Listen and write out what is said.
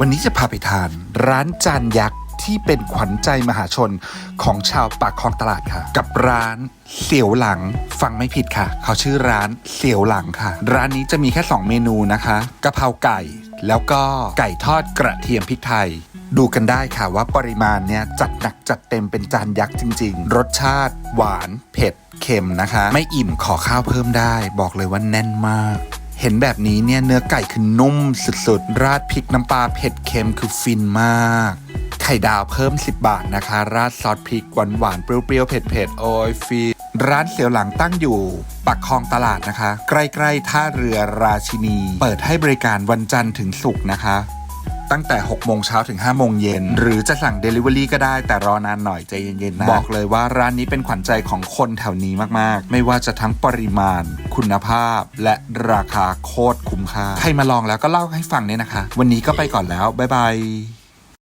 วันนี้จะพาไปทานร้านจานยักษ์ที่เป็นขวัญใจมหาชนของชาวปากคลองตลาดค่ะ กับร้านเสียวหลังฟังไม่ผิดค่ะ เขาชื่อร้านเสียวหลังค่ะ ร้านนี้จะมีแค่ 2 เมนูนะคะกะเพราไก่ แล้วก็ไก่ทอดกระเทียมพริกไทย ดูกันได้ค่ะว่าปริมาณเนี่ยจัดหนักจัดเต็มเป็นจานยักษ์จริง ๆ รสชาติ หวาน เผ็ดเค็มนะคะ ไม่อิ่มขอข้าวเพิ่มได้ บอกเลยว่าแน่นมาก เห็นแบบนี้เนี่ยเนื้อไก่คือนุ่มสุดๆ ราดพริกน้ำปลาเผ็ดเค็มคือฟินมาก ไข่ดาวเพิ่ม 10 บาทนะคะ ราดซอสพริกหวานหวานเปรี้ยวๆ เผ็ดๆ โอ้ยฟินร้านเสียวหลังตั้งอยู่ปักคลองตลาดนะคะ ใกล้ๆท่าเรือราชินี เปิดให้บริการวันจันทร์ถึงศุกร์นะคะ ตั้งแต่ 6 โมงเช้าถึง 5 โมงเย็น หรือจะสั่ง Delivery ก็ได้แต่รอนานหน่อยใจเย็นๆนะบอกเลยว่าร้านนี้เป็นขวัญใจของคนแถวนี้มากๆ ไม่ว่าจะทั้งปริมาณ คุณภาพ และราคาโคตรคุ้มค่า ใครมาลองแล้วก็เล่าให้ฟังเนี่ยนะคะ วันนี้ก็ไปก่อนแล้วบ๊ายบาย